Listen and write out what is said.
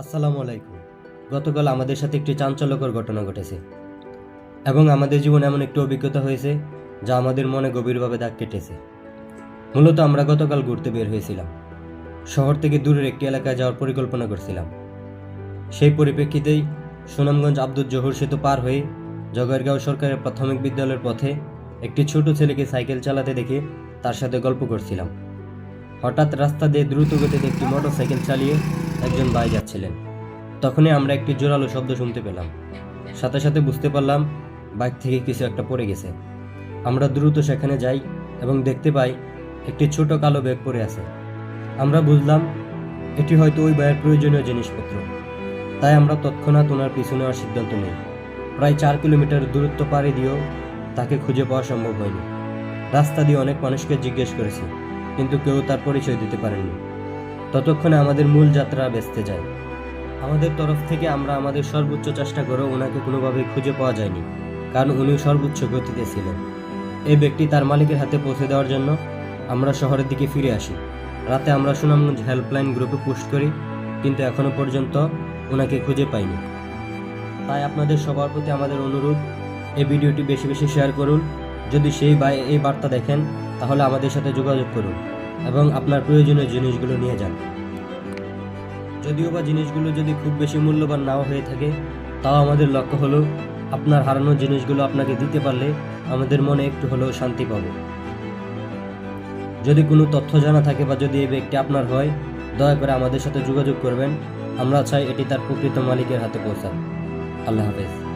আসসালামু আলাইকুম। গতকাল আমাদের সাথে একটি চাঞ্চল্যকর ঘটনা ঘটেছে এবং আমাদের জীবনে এমন একটি অভিজ্ঞতা হয়েছে যা আমাদের মনে গভীরভাবে দাগ কেটেছে। মূলত আমরা গতকাল ঘুরতে বের হয়েছিলাম। শহর থেকে দূরের একটি এলাকায় যাওয়ার পরিকল্পনা করছিলাম। সেই পরিপ্রেক্ষিতেই সুনামগঞ্জ আব্দুল জহুর সেতু পার হয়ে জগারগাঁও সরকারের প্রাথমিক বিদ্যালয়ের পথে একটি ছোট ছেলেকে সাইকেল চালাতে দেখে তার সাথে গল্প করছিলাম। হঠাৎ রাস্তা দিয়ে দ্রুত গতিতে একটি মোটর সাইকেল চালিয়ে একজন ভাই যাচ্ছিলেন। তখনই আমরা একটি জোরালো শব্দ শুনতে পেলাম। সাথে সাথে বুঝতে পারলাম বাইক থেকে কিছু একটা পড়ে গেছে। আমরা দ্রুত সেখানে যাই এবং দেখতে পাই একটি ছোট কালো ব্যাগ পড়ে আছে। আমরা বুঝলাম এটি হয়তো ওই ভাইয়ের প্রয়োজনীয় জিনিসপত্র। তাই আমরা তৎক্ষণাৎ ওনার পিছু নেওয়ার সিদ্ধান্ত নিই। প্রায় চার কিলোমিটার দূরত্ব পাড়ি দিয়েও তাকে খুঁজে পাওয়া সম্ভব হয়নি। রাস্তা দিয়ে অনেক মানুষকে জিজ্ঞেস করেছি, কিন্তু কেউ তার পরিচয় দিতে পারেনি ততক্ষণে আমাদের মূল যাত্রা ব্যস্তে যায়। আমাদের তরফ থেকে আমরা আমাদের সর্বোচ্চ চেষ্টা করেও ওনাকে কোনোভাবেই খুঁজে পাওয়া যায়নি, কারণ উনি সর্বোচ্চ গতিতে ছিলেন। এই ব্যক্তি তার মালিকের হাতে পৌঁছে দেওয়ার জন্য আমরা শহরের দিকে ফিরে আসি। রাতে আমরা সুনামগঞ্জ হেল্পলাইন গ্রুপে পোস্ট করি, কিন্তু এখনও পর্যন্ত ওনাকে খুঁজে পাইনি। তাই আপনাদের সবার প্রতি আমাদের অনুরোধ, এই ভিডিওটি বেশি বেশি শেয়ার করুন। যদি সেই বা, এই বার্তা দেখেন, তাহলে আমাদের সাথে যোগাযোগ করুন। এবং আপনার প্রয়োজনীয় জিনিসগুলো নিয়ে যান। যদিও বা জিনিসগুলো যদি খুব বেশি মূল্যবান নাও হয়ে থাকে, তাও আমাদের লক্ষ্য হলো আপনার হারানো জিনিসগুলো আপনাকে দিতে পারলে আমাদের মনে একটু হলেও শান্তি পাবো। যদি কোনো তথ্য জানা থাকে বা যদি এই ব্যক্তি আপনার হয়, দয়া করে আমাদের সাথে যোগাযোগ করবেন। আমরা চাই এটি তার প্রকৃত মালিকের হাতে পৌঁছান আল্লাহ হাফেজ।